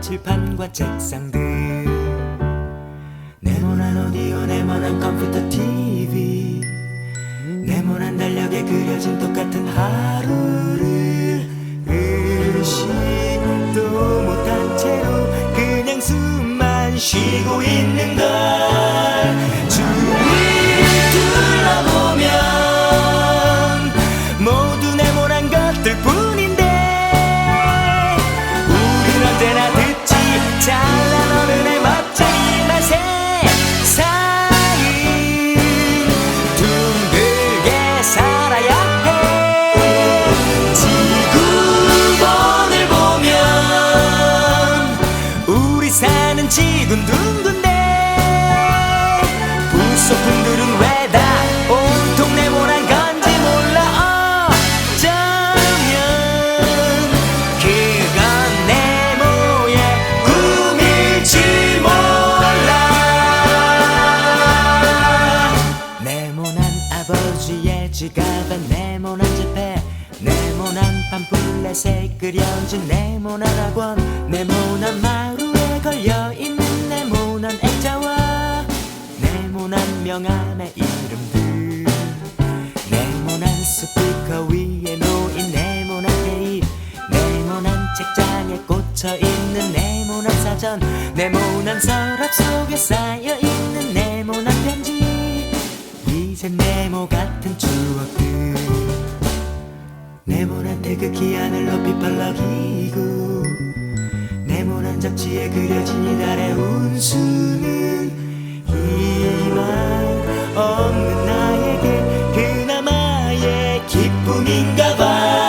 칠판과 책상들. 네모난 오디오 네모난 컴퓨터 TV 네모난 달력에 그려진 똑같은 하루를. 의식도 못한 채로 그냥 숨만 쉬고 있는 걸. 둘러보면 모두 네모난 것들 뿐 지갑에 네모난 지폐 네모난 팜플렛에 그려진 네모난 학원 네모난 마루에 걸려있는 네모난 액자와 네모난 명함의 이름들. 네모난 스피커 위에 놓인 네모난 테이프 네모난 책장에 꽂혀있는 네모난 사전 네모난 서랍 속에 쌓여있는 이제 네모 같은 추억들. 네모난 태극기 하늘 높이 펄럭이고 네모난 잡지에 그려진 이달의 운수는 희망 없는 나에게 그나마의 기쁨인가 봐